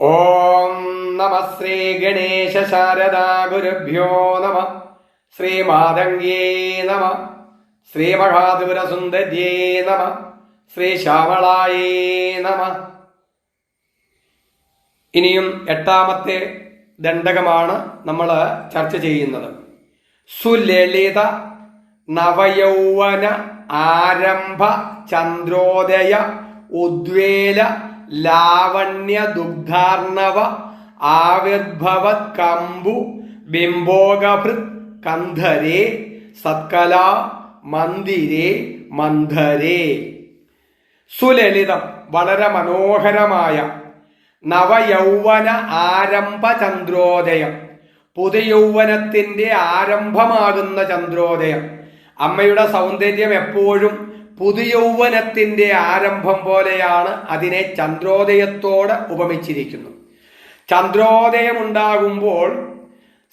ഓം നമ ശ്രീ ഗണേശ ശാരദാ ഗുരുഭ്യോ നമ. ശ്രീ മാതംഗ്യേ നമ. ശ്രീ മഹാദൂരസുന്ദര്യേ നമ. ശ്രീ ശ്യാമളായേ നമ. ഇനിയും എട്ടാമത്തെ ദണ്ഡകമാണ് നമ്മൾ ചർച്ച ചെയ്യുന്നത്. സുലളിത നവയൗവന ആരംഭ ചന്ദ്രോദയ ഉദ്വേല ലാവണ്യ ദുഗ്ധാർണവ ആവിർഭവത് കമ്പു ബിംബോകഭൃത് കന്ധരേ സത്കല മന്ദിരേ മന്ധരേ. സുലളിതം വളരെ മനോഹരമായ നവയൗവന ആരംഭ ചന്ദ്രോദയം പുതുയൗവനത്തിന്റെ ആരംഭമാകുന്ന ചന്ദ്രോദയം. അമ്മയുടെ സൗന്ദര്യം എപ്പോഴും പുതുയൗവനത്തിന്റെ ആരംഭം പോലെയാണ് അതിനെ ചന്ദ്രോദയത്തോട് ഉപമിച്ചിരിക്കുന്നു. ചന്ദ്രോദയമുണ്ടാകുമ്പോൾ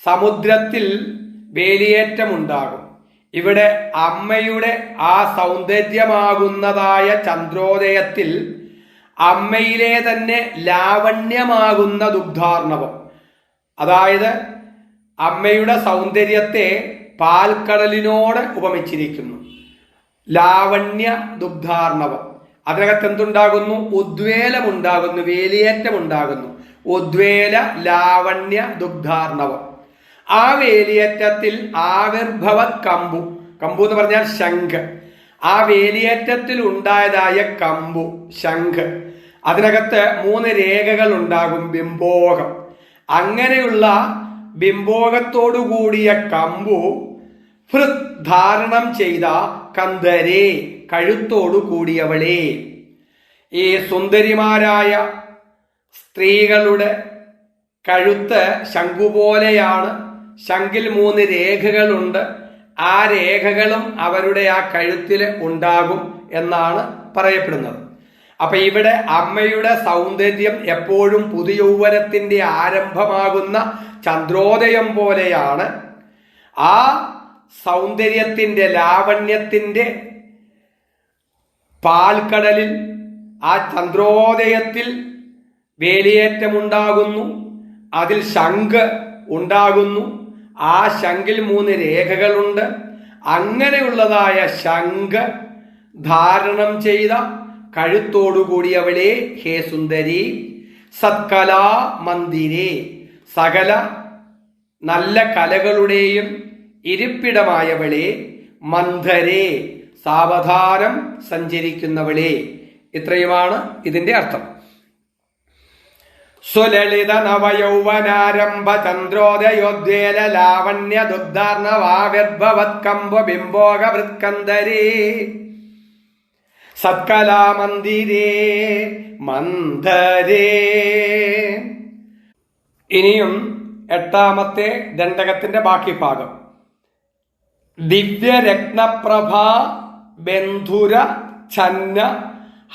സമുദ്രത്തിൽ വേലിയേറ്റമുണ്ടാകും. ഇവിടെ അമ്മയുടെ ആ സൗന്ദര്യമാകുന്നതായ ചന്ദ്രോദയത്തിൽ അമ്മയിലെ തന്നെ ലാവണ്യമാകുന്ന ദുഗ്ധാർണവം. അതായത് അമ്മയുടെ സൗന്ദര്യത്തെ പാൽക്കടലിനോട് ഉപമിച്ചിരിക്കുന്നു. ലാവണ്യ ദുഗ്ധാർണവം. അതിനകത്ത് എന്തുണ്ടാകുന്നു ഉദ്വേലമുണ്ടാകുന്നു വേലിയേറ്റമുണ്ടാകുന്നു. ഉദ്വേല ലാവണ്യ ദുഗ്ധാർണവം. ആ വേലിയേറ്റത്തിൽ ആവിർഭവ കമ്പു. കമ്പു എന്ന് പറഞ്ഞാൽ ശംഖ്. ആ വേലിയേറ്റത്തിൽ ഉണ്ടായതായ കമ്പു ശംഖ്. അതിനകത്ത് മൂന്ന് രേഖകൾ ഉണ്ടാകും ബിംബോകം. അങ്ങനെയുള്ള ബിംബോകത്തോടു കൂടിയ കമ്പു ഹൃത് ധാരണം ചെയ്ത കന്ദരെ കഴുത്തോടു കൂടിയവളെ. ഈ സുന്ദരിമാരായ സ്ത്രീകളുടെ കഴുത്ത് ശംഖു പോലെയാണ്. ശംഖിൽ മൂന്ന് രേഖകളുണ്ട്. ആ രേഖകളും അവരുടെ ആ കഴുത്തിൽ ഉണ്ടാകും എന്നാണ് പറയപ്പെടുന്നത്. അപ്പൊ ഇവിടെ അമ്മയുടെ സൗന്ദര്യം എപ്പോഴും പുതുയൗവനത്തിന്റെ ആരംഭമാകുന്ന ചന്ദ്രോദയം പോലെയാണ്. ആ സൗന്ദര്യത്തിന്റെ ലാവണ്യത്തിന്റെ പാൽക്കടലിൽ ആ ചന്ദ്രോദയത്തിൽ വേലിയേറ്റമുണ്ടാകുന്നു. അതിൽ ശംഖ് ഉണ്ടാകുന്നു. ആ ശംഖിൽ മൂന്ന് രേഖകളുണ്ട്. അങ്ങനെയുള്ളതായ ശംഖ് ധാരണം ചെയ്ത കഴുത്തോടുകൂടിയവളെ ഹേ സുന്ദരി സത്കലാ മന്ദിരേ സകല നല്ല കലകളുടെയും ഇരിപ്പിടമായവളെ മന്ധരെ സാവധാനം സഞ്ചരിക്കുന്നവളെ. ഇത്രയുമാണ് ഇതിന്റെ അർത്ഥം. സുലളിത നവയൗവനാരംഭ ചന്ദ്രോദയോദ്വേല ലാവണ്യ ദുഗ്ധാർണവാവിർഭവത്കമ്പ ബിംബോക സത്കലാമന്ദിരേ മന്ധരേ. ഇനിയും എട്ടാമത്തെ ദണ്ഡകത്തിന്റെ ബാക്കി ഭാഗം ദിവ്യരത്നപ്രഭ ബന്ധുര ഛന്ന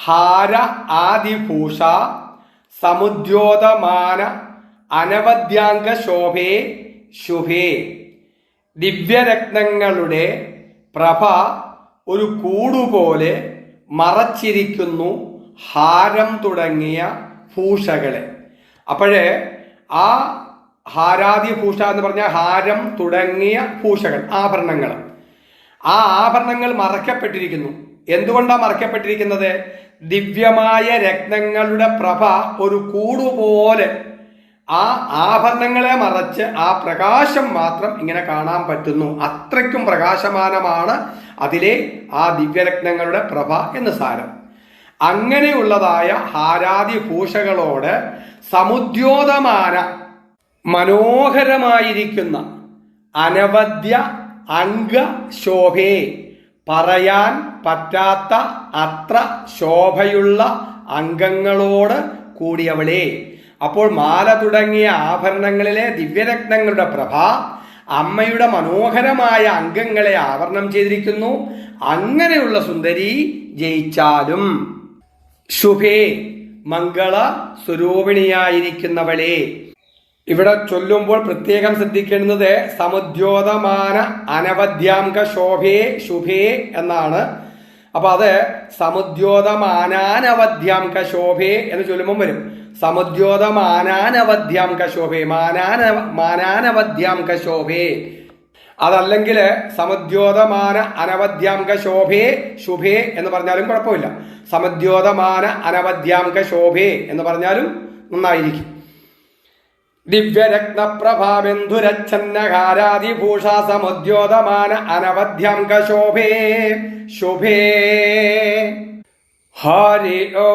ഹാര ആദിഭൂഷ സമുദ്യോതമാന അനവദ്യാംഗ ശോഭേ ശുഭേ. ദിവ്യരത്നങ്ങളുടെ പ്രഭ ഒരു കൂടുപോലെ മറച്ചിരിക്കുന്നു ഹാരം തുടങ്ങിയ ഭൂഷകളെ. അപ്പോഴേ ആ ഹാരാദി ഭൂഷ എന്ന് പറഞ്ഞാൽ ഹാരം തുടങ്ങിയ ഭൂഷകൾ ആഭരണങ്ങൾ. ആ ആഭരണങ്ങൾ മറക്കപ്പെട്ടിരിക്കുന്നു എന്തുകൊണ്ടാണ് മറക്കപ്പെട്ടിരിക്കുന്നത് ദിവ്യമായ രത്നങ്ങളുടെ പ്രഭ ഒരു കൂടുപോലെ ആ ആഭരണങ്ങളെ മറച്ച് ആ പ്രകാശം മാത്രം ഇങ്ങനെ കാണാൻ പറ്റുന്നു. അത്രയ്ക്കും പ്രകാശമാനമാണ് അതിലെ ആ ദിവ്യരത്നങ്ങളുടെ പ്രഭ എന്ന് സാരം. അങ്ങനെയുള്ളതായ ഹാരാദി ഭൂഷകളോട് സമുദ്യോതമാന മനോഹരമായിരിക്കുന്ന അനവദ്യ അംഗ ശോഭേ പറയാൻ പറ്റാത്ത അത്ര ശോഭയുള്ള അംഗങ്ങളോട് കൂടിയവളെ. അപ്പോൾ മാല തുടങ്ങിയ ആഭരണങ്ങളിലെ ദിവ്യരത്നങ്ങളുടെ പ്രഭ അമ്മയുടെ മനോഹരമായ അംഗങ്ങളെ ആവരണം ചെയ്തിരിക്കുന്നു. അങ്ങനെയുള്ള സുന്ദരി ജയിച്ചാലും. ശുഭേ മംഗള സ്വരൂപിണിയായിരിക്കുന്നവളെ. ഇവിടെ ചൊല്ലുമ്പോൾ പ്രത്യേകം ശ്രദ്ധിക്കേണ്ടത് സമുദ്യോതമാന അനവധ്യാംഗ ശോഭേ ശുഭേ എന്നാണ്. അപ്പൊ അത് സമുദ്യോതമാനാനവധ്യാംഗ ശോഭേ എന്ന് ചൊല്ലുമ്പോൾ വരും. സമുദ്യോതമാനാനവധ്യാംഗ ശോഭേ മാനാന മാനാനവധ്യാംഗ ശോഭേ. അതല്ലെങ്കിൽ സമുദ്യോതമാന അനവധ്യാംക ശോഭേ ശുഭേ എന്ന് പറഞ്ഞാലും കുഴപ്പമില്ല. സമുദ്യോതമാന അനവധ്യാംക ശോഭേ എന്ന് പറഞ്ഞാലും നന്നായിരിക്കും. ദിവ്യരത്നപ്രഭാബന്ധുരച്ഛന്നഹാരാതിഭൂഷ സമുദ്യോതമാന അനവധ്യാംക ശോഭേ ശുഭേ ഹരി ഓ